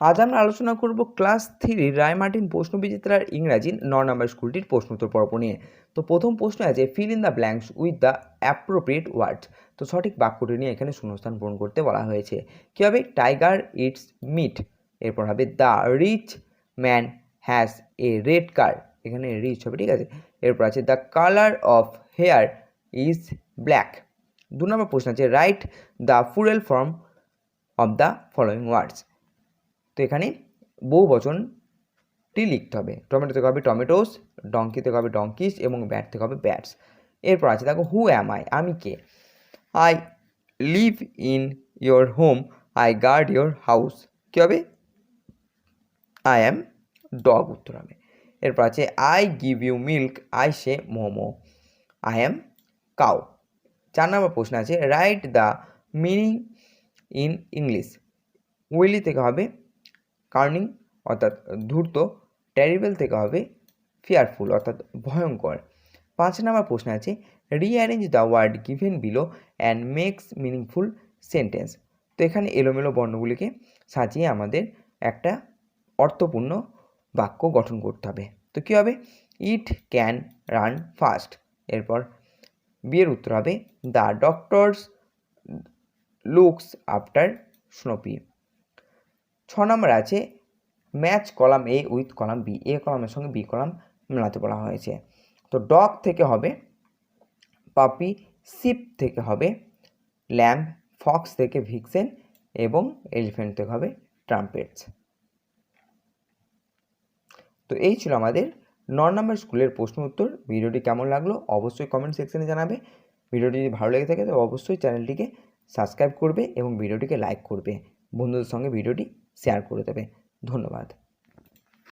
আজ আমরা আলোচনা করব ক্লাস থ্রির রায়মার্টিন প্রশ্ন বিচিত্রার ইংরাজি ন নম্বর স্কুলটির প্রশ্নোত্তর পর্ব নিয়ে। তো প্রথম প্রশ্ন আছে fill in the blanks with the appropriate words তো সঠিক বাক্যটি নিয়ে এখানে শূন্যস্থান পূরণ করতে বলা হয়েছে। কী হবে? টাইগার ইটস মিট এরপর হবে the rich man has a red car এখানে রিচ হবে, ঠিক আছে? এরপর আছে the colour of hair is black দু নম্বর প্রশ্ন আছে write the plural form of the following words এখানে বহু বচনটি লিখতে হবে। টমেটো থেকে হবে টমেটোস ডঙ্কি থেকে হবে ডঙ্কিস এবং ব্যাট থেকে হবে ব্যাটস এরপর আছে দেখো হু অ্যাম আই আমি কে? I live in your home I guard your house কী হবে? আই অ্যাম ডগ উত্তর হবে। এরপর আছে I give you milk I say moo moo. I am cow চার নম্বর প্রশ্ন আছে write the meaning in English Willy থেকে হবে কার্নিং, অর্থাৎ ধূর্ত ট্যারিবেল থেকে হবে ফিয়ারফুল অর্থাৎ ভয়ঙ্কর। পাঁচ নম্বর প্রশ্ন আছে rearrange the word given below and makes meaningful sentence তো এখানে এলোমেলো বর্ণগুলিকে সাজিয়ে আমাদের একটা অর্থপূর্ণ বাক্য গঠন করতে হবে। তো কী হবে? ইট ক্যান রান ফাস্ট এরপর বিয়ের উত্তর হবে the doctors looks after Snoopy ছ নম্বর আছে match column A with column B A কলামের সঙ্গে বি কলাম মেলাতে বলা হয়েছে। তো ডগ থেকে হবে পাপি শিপ থেকে হবে ল্যাম্প ফক্স থেকে ভিক্সেন এবং এলিফেন্ট থেকে হবে ট্রাম্পেটস তো এই ছিল আমাদের ন নম্বর স্কুলের প্রশ্ন উত্তর। ভিডিওটি কেমন লাগল অবশ্যই কমেন্ট সেকশনে জানাবে। ভিডিওটি যদি ভালো লেগে থাকে তবে অবশ্যই চ্যানেলটিকে সাবস্ক্রাইব করবে এবং ভিডিওটিকে লাইক করবে। বন্ধুদের সঙ্গে ভিডিওটি শেয়ার করে দেবে। ধন্যবাদ।